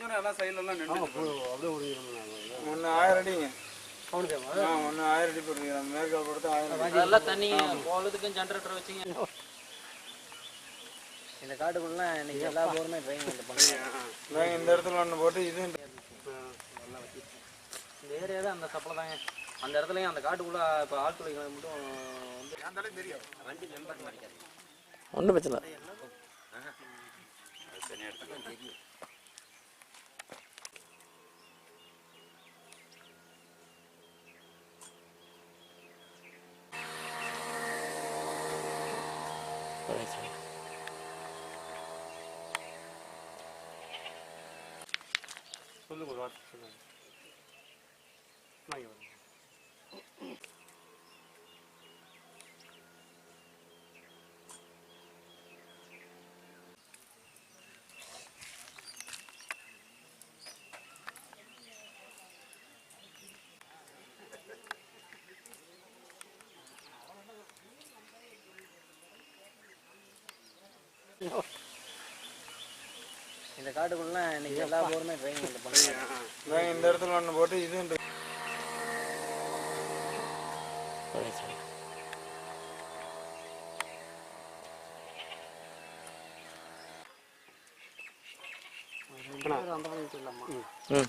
ஒடிஞ்சோன்னா எல்லாம் சைடுல எல்லாம் நின்று ஒன்று ஆயிரம் அடிங்க ஒன்று ஆயிரம் அடி போட்டுருக்கிறேன். மேற்கால் கொடுத்து ஆயிரம் அதெல்லாம் தண்ணி போகிறதுக்கும் ஜென்ரேட்டர் வச்சுங்க. இந்த காட்டுக்குள்ள இன்னைக்கு எல்லா போருமே நாங்கள் இந்த இடத்துல ஒன்று போட்டு இது இந்த ஏரியா தான் அந்த சப்பளை தாங்க. அந்த இடத்துலயும் அந்த காட்டுக்குள்ள இப்போ ஆழ்துளை கிணறு மட்டும் வந்து ஒன்றும் பிரச்சனை சரி. சொல்லுங்க ஒரு வார்த்தை சொல்லுங்க இந்த காட்டுக்குள்ள இன்னைக்கு எல்லா போருமே ட்ரைனிங் பண்ணுறாங்க இந்த இடத்துல ஒன்று போட்டு இது சரி, சரி. அண்ணா, ம்.